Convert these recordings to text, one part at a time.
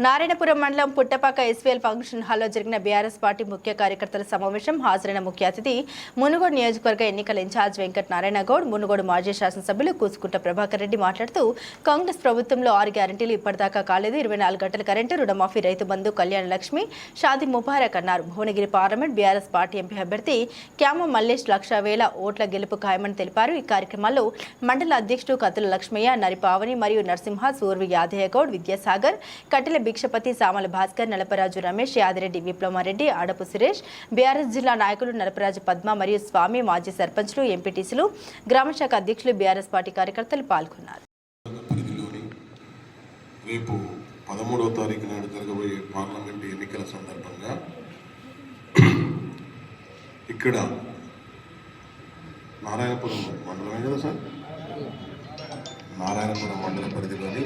నారాయణపురం మండలం Puttapaka SVL function హాల్లో జరిగిన బీఆర్ఎస్ పార్టీ ముఖ్య కార్యకర్తల సమావేశం హాజరైన ముఖ్య అతిథి మునుగోడు నియోజకవర్గ ఎన్నికల ఇన్ఛార్జ్ వెంకట నారాయణ గౌడ్ మునుగోడు మాజీ శాసనసభ్యులు కూసుకుంట ప్రభాకర్ రెడ్డి మాట్లాడుతూ కాంగ్రెస్ ప్రభుత్వంలో ఆరు గ్యారంటీలు ఇప్పటిదాకా కాలేదు ఇరవై నాలుగు గంటల కరెంటు రుణమాఫీ రైతు బంధు కళ్యాణ లక్ష్మి షాది ముబారక్ అన్నారు. Bhuvanagiri parliament BRS party MP అభ్యర్థి క్యామ మల్లేష్ లక్ష వేల ఓట్ల గెలుపు ఖాయమని తెలిపారు. ఈ కార్యక్రమాల్లో మండల అధ్యక్షుడు కతుల లక్ష్మయ్య నరిపావని మరియు నరసింహ సూర్వి యాదయ్య గౌడ్ విద్యాసాగర్ కట్టెల భిక్షపతి సామల భాస్కర్ నలపరాజు రమేష్ యాదిరెడ్డి విప్లవారెడ్డి ఆడపు సురేష్ బీఆర్ఎస్ జిల్లా నాయకులు నలపరాజు పద్మ మరియు స్వామి మాజీ సర్పంచ్లు ఎంపీటీసీలు గ్రామశాఖ అధ్యక్షులు బీఆర్ఎస్ పార్టీ కార్యకర్తలు పాల్గొన్నారు. రేపు పదమూడవ తారీఖు నాడు జరగబోయే పార్లమెంటు ఎన్నికల సందర్భంగా ఇక్కడ నారాయణపురం మండలమే కదా సార్? నారాయణపురం మండల పరిధిలోని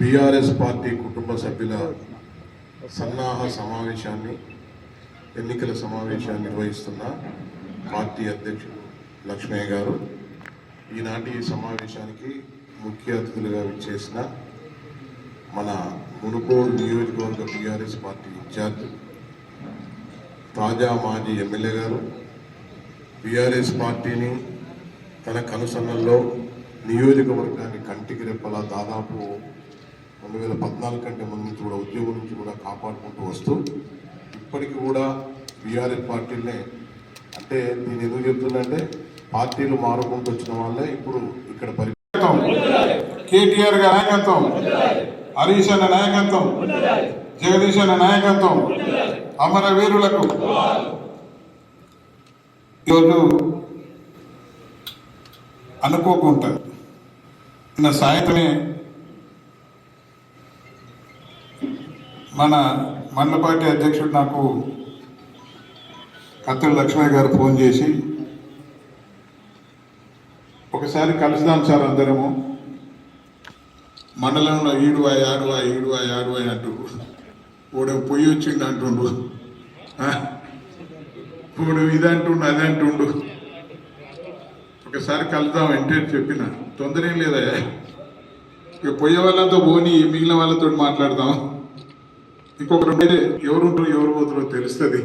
బీఆర్ఎస్ పార్టీ కుటుంబ సభ్యుల సన్నాహ సమావేశాన్ని ఎన్నికల సమావేశాన్ని నిర్వహిస్తున్న పార్టీ అధ్యక్షుడు లక్ష్మయ్య గారు. ఈనాటి ఈ సమావేశానికి ముఖ్య అతిథులుగా విచ్చేసిన మన మునుకోడు నియోజకవర్గ బీఆర్ఎస్ పార్టీ ఇన్ఛార్జ్ తాజా మాజీ ఎమ్మెల్యే గారు. బీఆర్ఎస్ పార్టీని తన కనుసన్నల్లో నియోజకవర్గాన్ని కంటికి రెప్పలా దాదాపు రెండు వేల పద్నాలుగు కంటే ముందు నుంచి కూడా ఉద్యోగం నుంచి కూడా కాపాడుకుంటూ వస్తూ ఇప్పటికి కూడా బీఆర్ఎస్ పార్టీనే అంటే నేను ఎందుకు చెప్తున్నంటే పార్టీలు మారుకుంటూ వచ్చిన వాళ్ళే ఇప్పుడు ఇక్కడ పరి కేటీఆర్ గారి నాయకత్వం హరీష్ అన్న నాయకత్వం జగదీష్ అన్న నాయకత్వం అమరవీరులకు ఈరోజు అనుకోకుండా నిన్న సాయంత్రమే మన మండల పార్టీ అధ్యక్షుడు నాకు కత్తుల లక్ష్మయ్య గారు ఫోన్ చేసి ఒకసారి కలుద్దాం సార్ అందరము. మండలంలో ఈడువా ఆడువా ఈడువా ఆడువా అంటూ ఓడ పొయ్యి వచ్చింది అంటుండు. మూడు ఇది అంటుండు అది అంటుండు. ఒకసారి కలుద్దాం అంటే చెప్పిన. తొందర ఏం లేదా ఇక పోయే వాళ్ళంతా పోని మిగిలిన వాళ్ళతో మాట్లాడదాం. ఇంకొక రెండు ఎవరుంటారో ఎవరు పోతారో తెలుస్తుంది.